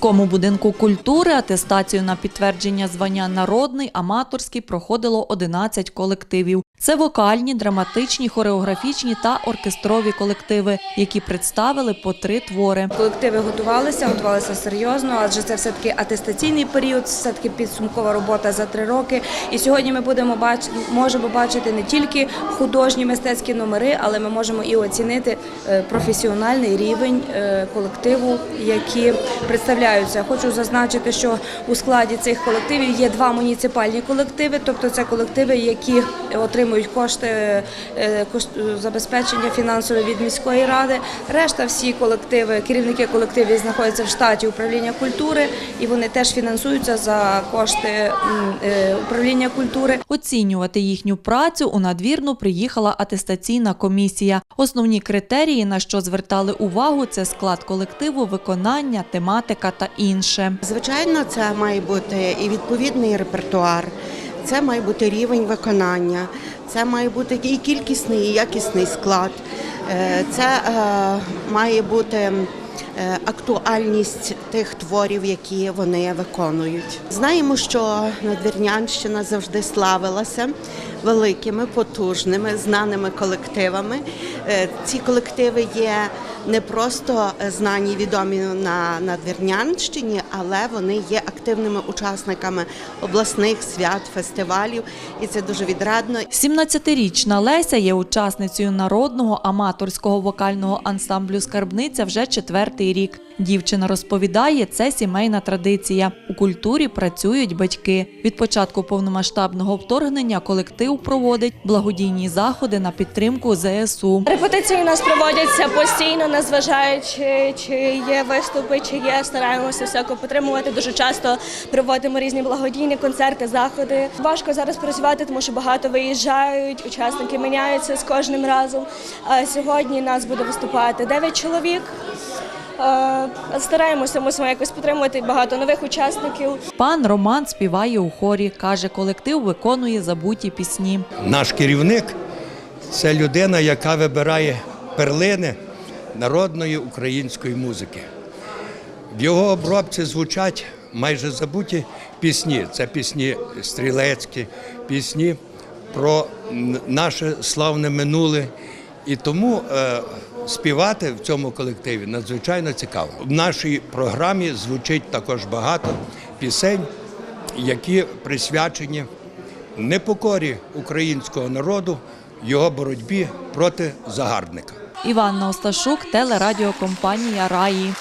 міському будинку культури атестацію на підтвердження звання народний аматорський проходило 11 колективів. Це вокальні, драматичні, хореографічні та оркестрові колективи, які представили по три твори. Колективи готувалися, готувалися серйозно, адже це все таки атестаційний період, все таки підсумкова робота за три роки. І сьогодні ми будемо бачити, можемо бачити не тільки художні мистецькі номери, але ми можемо і оцінити е, професіональний рівень е, колективу, які представляються. Хочу зазначити, що у складі цих колективів є два муніципальні колективи, тобто це колективи, які отримують кошти е, забезпечення фінансове від міської ради. Решта всі колективи, керівники колективів знаходяться в штаті управління культури, і вони теж фінансуються за кошти е, управління культури. Оцінювати їхню працю у надвірну приїхала атестаційна комісія. Основні критерії, на що звертали увагу, це склад колективу, виконання, тематика та інше. Звичайно, це має бути і відповідний репертуар, це має бути рівень виконання, це має бути і кількісний, і якісний склад, Е, це е, має бути е, актуальність тих творів, які вони виконують. Знаємо, що Надвірнянщина завжди славилася великими, потужними, знаними колективами. Е, Ці колективи є не просто знані, відомі на Надвірнянщині, але вони є активними учасниками обласних свят, фестивалів, і це дуже відрадно. 17-річна Леся є учасницею народного аматорського вокального ансамблю Скарбниця вже четвертий рік. Дівчина розповідає, це сімейна традиція. У культурі працюють батьки. Від початку повномасштабного вторгнення колектив проводить благодійні заходи на підтримку ЗСУ. Репетиції у нас проводяться постійно, незважаючи, чи є виступи, чи є. Стараємося всяко підтримувати. Дуже часто проводимо різні благодійні концерти, заходи. Важко зараз працювати, тому що багато виїжджають, учасники міняються з кожним разом. Сьогодні нас буде виступати 9 чоловік. Стараємося, мусимо якось підтримувати багато нових учасників. Пан Роман співає у хорі. каже, колектив виконує забуті пісні. Наш керівник це людина, яка вибирає перлини народної української музики. В його обробці звучать майже забуті пісні. Це пісні стрілецькі, пісні про наше славне минуле. І тому е, співати в цьому колективі надзвичайно цікаво. В нашій програмі звучить також багато пісень, які присвячені непокорі українського народу, його боротьбі проти загарбника. Іванна Осташук, телерадіокомпанія Раї.